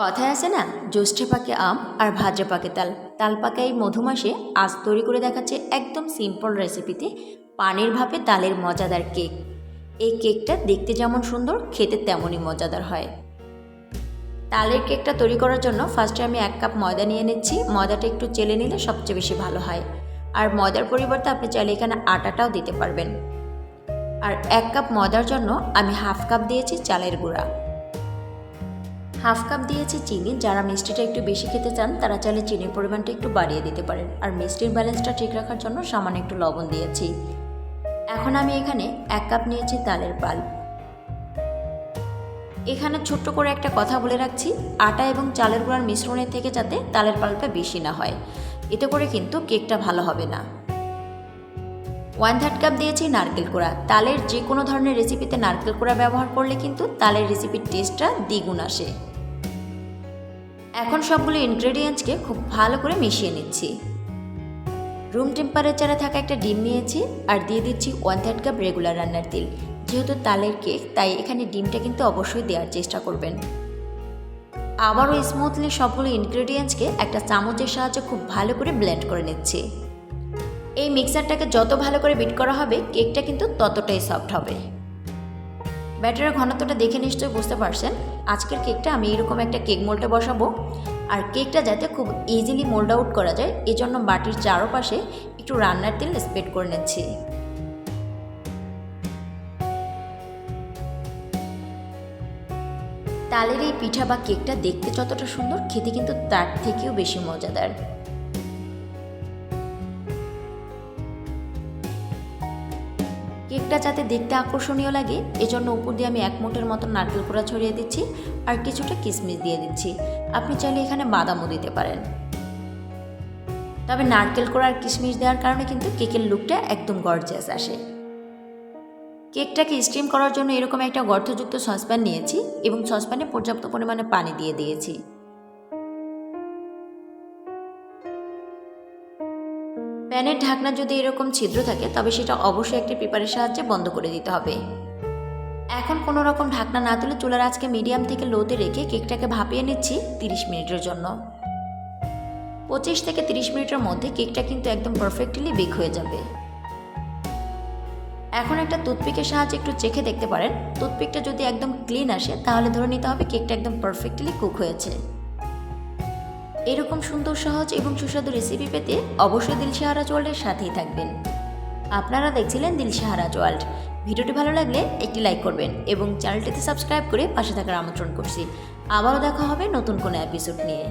কথায় আছে না, জ্যৈষ্ঠে পাকে আম আর ভাদ্রে পাকে তাল। তাল পাকে এই মধুমাসে আজ তৈরি করে দেখাচ্ছে একদম সিম্পল রেসিপিতে পানির ভাপে তালের মজাদার কেক। এই কেকটা দেখতে যেমন সুন্দর, খেতে তেমনই মজাদার হয়। তালের কেকটা তৈরি করার জন্য ফার্স্টে আমি এক কাপ ময়দা নিয়ে নিচ্ছি। ময়দাটা একটু চেলে নিলে সবচেয়ে বেশি ভালো হয়। আর ময়দার পরিবর্তে আপনি চাইলে এখানে আটাটাও দিতে পারবেন। আর এক কাপ ময়দার জন্য আমি হাফ কাপ দিয়েছি চালের গুঁড়া। হাফ কাপ দিয়েছি চিনি। যারা মিষ্টিটা একটু বেশি খেতে চান, তারা চাইলে চিনির পরিমাণটা একটু বাড়িয়ে দিতে পারেন। আর মিষ্টির ব্যালেন্সটা ঠিক রাখার জন্য সামান্য একটু লবণ দিয়েছি। এখন আমি এখানে এক কাপ নিয়েছি তালের পাল। এখানে ছোট্ট করে একটা কথা বলে রাখছি। আটা এবং চালের গুঁড়ার মিশ্রণের থেকে যাতে তালের পালটা বেশি না হয়। এতে করে কিন্তু কেকটা ভালো হবে না। ওয়ান থার্ড কাপ দিয়েছি নারকেল কোড়া। তালের যে কোনো ধরনের রেসিপিতে নারকেল কোড়া ব্যবহার করলে কিন্তু তালের রেসিপির টেস্টটা দ্বিগুণ আসে। এখন সবগুলো ইনগ্রেডিয়েন্টসকে খুব ভালো করে মিশিয়ে নিচ্ছি। রুম টেম্পারেচারে থাকা একটা ডিম নিয়েছি আর দিয়ে দিচ্ছি ওয়ান থার্ড কাপ রেগুলার রান্নার তেল। যেহেতু তালের কেক তাই এখানে ডিমটা কিন্তু অবশ্যই দেওয়ার চেষ্টা করবেন। আবারও স্মুথলি সবগুলো ইনগ্রেডিয়েন্টসকে একটা চামচের সাহায্যে খুব ভালো করে ব্লেন্ড করে নিচ্ছি। এই মিক্সারটাকে যত ভালো করে বিট করা হবে কেকটা কিন্তু ততটাই সফট হবে। ব্যাটারের ঘনত্বটা দেখে নিশ্চয়ই বুঝতে পারছেন। আজকের কেকটা আমি এরকম একটা কেক মোল্ডে বসাবো। আর কেকটা যাতে খুব ইজিলি মোল্ড আউট করা যায়, এজন্য বাটির চারপাশে একটু রান্নার তেল স্প্রেড করে নিচ্ছি। তালের এই পিঠা বা কেকটা দেখতে যতটা সুন্দর, খেতে কিন্তু তার থেকেও বেশি মজাদার। কেকটা যাতে দেখতে আকর্ষণীয় লাগে, এজন্য উপর দিয়ে আমি এক মুঠের মতো নারকেল কোড়া ছড়িয়ে দিচ্ছি আর কিছুটা কিশমিশ দিয়ে দিচ্ছি। আপনি চাইলে এখানে বাদামও দিতে পারেন। তবে নারকেল কোড়া আর কিশমিশ দেওয়ার কারণে কিন্তু কেকের লুকটা একদম গর্জিয়াস আসে। কেকটাকে স্টিম করার জন্য এরকম একটা গর্তযুক্ত সসপ্যান নিয়েছি এবং সসপ্যানে পর্যাপ্ত পরিমাণে পানি দিয়ে দিয়েছি। প্যানের ঢাকনা যদি এরকম ছিদ্র থাকে, তবে সেটা অবশ্যই একটি পেপারের সাহায্যে বন্ধ করে দিতে হবে। এখন কোনো রকম ঢাকনা না তুলে চুলার আজকে মিডিয়াম থেকে লোতে রেখে কেকটাকে ভাপিয়ে নিচ্ছি তিরিশ মিনিটের জন্য। পঁচিশ থেকে তিরিশ মিনিটের মধ্যে কেকটা কিন্তু একদম পারফেক্টলি বেক হয়ে যাবে। এখন একটা টুথপিকের সাহায্যে একটু চেখে দেখতে পারেন। টুথপিকটা যদি একদম ক্লিন আসে, তাহলে ধরে নিতে হবে কেকটা একদম পারফেক্টলি কুক হয়েছে। এরকম সুন্দর, সহজ এবং সুস্বাদু রেসিপি পেতে অবশ্যই দিলশাহারাজ ওয়ার্ল্ডের সাথেই থাকবেন। আপনারা দেখছিলেন দিলশাহারাজ ওয়ার্ল্ড ভিডিওটি ভালো লাগলে একটি লাইক করবেন এবং চ্যানেলটিতে সাবস্ক্রাইব করে পাশে থাকার আমন্ত্রণ করছি। আবারও দেখা হবে নতুন কোনো এপিসোড নিয়ে।